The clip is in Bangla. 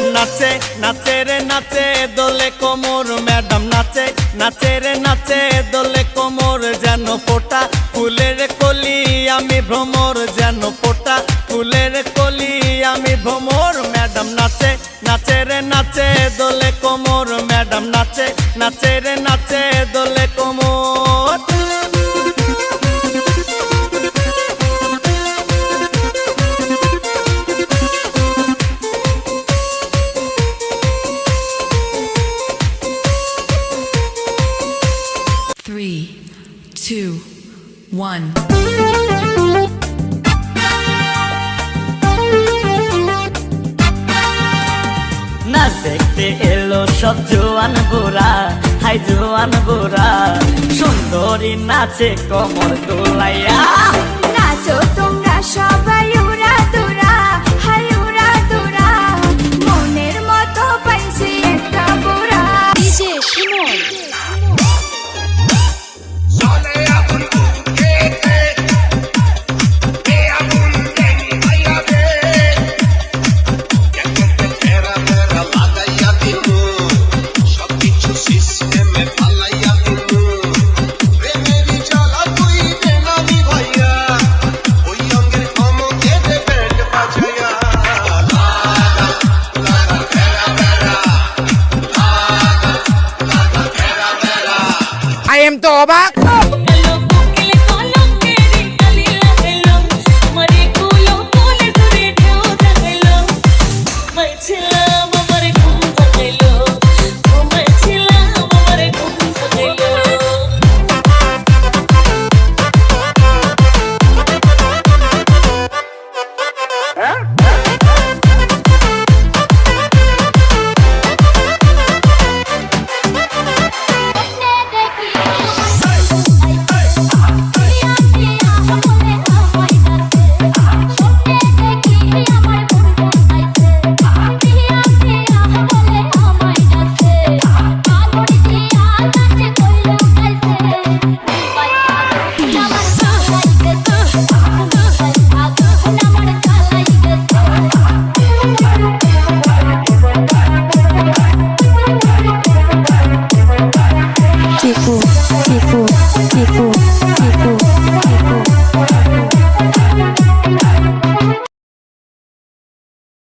নাচে নাচে রে নাচে, দোলে কোমর ম্যাডাম নাচে নাচে রে নাচে, দোলে কোমর যেন ফোটা, ফুলের কলি আমি ভ্রমর যেন ফোটা, ফুলের কলি আমি ভ্রমর ম্যাডাম নাচে নাচে রে নাচে, দোলে কোমর ম্যাডাম নাচে নাচে রে নাচে, দোলে কোমর two, one. নাচ দেখতে এলো সব জোয়ান বুড়া হাই জোয়ান বুড়া সুন্দরী নাচে কমর দোলাইয়া มตัวบัก